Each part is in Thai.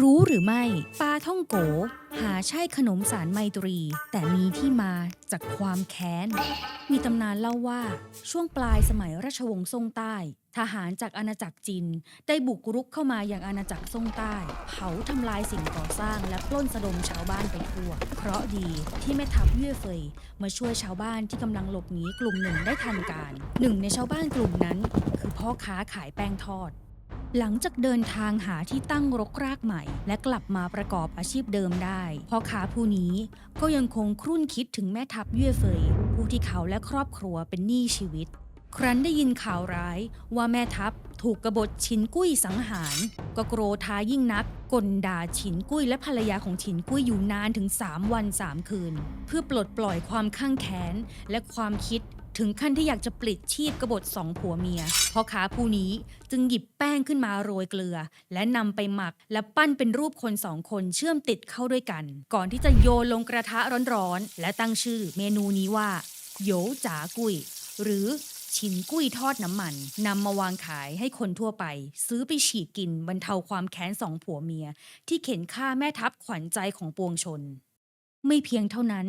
รู้หรือไม่ปลาท่องโก หาใช่ขนมสารไมตรี แต่มีที่มาจากความแค้น มีตำนานเล่าว่าช่วงปลายสมัยราชวงศ์ซ่งใต้ ทหารจากอาณาจักรจีนได้บุกรุกเข้ามาอย่างอาณาจักรซ่งใต้ เผาทำลายสิ่งก่อสร้างและปล้นสะดมชาวบ้านไปทั่ว เพราะดีที่แม่ทัพเย่เฟยมาช่วยชาวบ้านที่กำลังหลบหนีกลุ่มหนึ่งได้ทันการ หนึ่งในชาวบ้านกลุ่มนั้น คือพ่อค้าขายแป้งทอด หลังจากเดินทางหาที่ตั้งรกรากใหม่ และกลับมาประกอบอาชีพเดิมได้พ่อค้าผู้นี้ก็ยังคงครุ่นคิดถึงแม่ทัพเย่เฟย ผู้ที่เขาและครอบครัวเป็นหนี้ชีวิต ครั้นได้ยินข่าวร้ายว่าแม่ทัพถูกกบฏฉินกุ้ยสังหาร ก็โกรธายิ่งนักกลด่าฉินกุ้ยและภรรยาของฉินกุ้ยอยู่นานถึง 3 วัน 3 คืน เพื่อปลดปล่อยความข้างแค้นและความคิด ถึงขั้นที่อยากจะปลิดชีพกบฏสองผัวเมียพ่อค้าผู้นี้จึงหยิบแป้งขึ้นมาโรยเกลือ และนำไปหมักและปั้นเป็นรูปคนสองคนเชื่อมติดเข้าด้วยกัน ก่อนที่จะโยนลงกระทะร้อนๆ และตั้งชื่อเมนูนี้ว่าโยจ๋ากุ้ยหรือชิ้นกุ้ยทอดน้ำมันนำมาวางขายให้คนทั่วไป ซื้อไปฉีกกินบรรเทาความแค้นสองผัวเมีย ที่เข็นฆ่าแม่ทัพขวัญใจของปวงชน ไม่เพียงเท่านั้น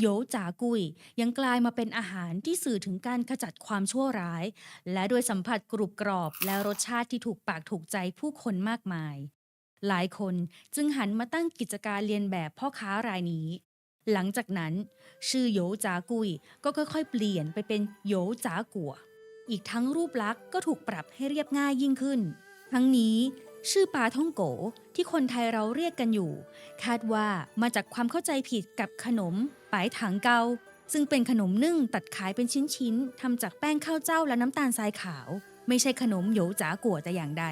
โยจ๋ากุยยังกลายมาเป็นอาหารที่สื่อถึงการขจัดความชั่วร้าย และด้วยสัมผัสกรุบกรอบและรสชาติที่ถูกปากถูกใจผู้คนมากมาย หลายคนจึงหันมาตั้งกิจการเรียนแบบพ่อค้ารายนี้ หลังจากนั้น ชื่อโยจ๋ากุยก็ค่อยๆ เปลี่ยนไปเป็นโยจ๋ากัว อีกทั้งรูปลักษณ์ก็ถูกปรับให้เรียบง่ายยิ่งขึ้น ทั้งนี้ ชื่อปลาท่องโกที่คนไทยเราเรียกกันอยู่ คาดว่ามาจากความเข้าใจผิดกับขนมปายถังเกา ซึ่งเป็นขนมนึ่งตัดขายเป็นชิ้นๆทำจากแป้งข้าวเจ้าและน้ำตาลทรายขาว ไม่ใช่ขนมโหยจ๋ากัวแต่อย่างใด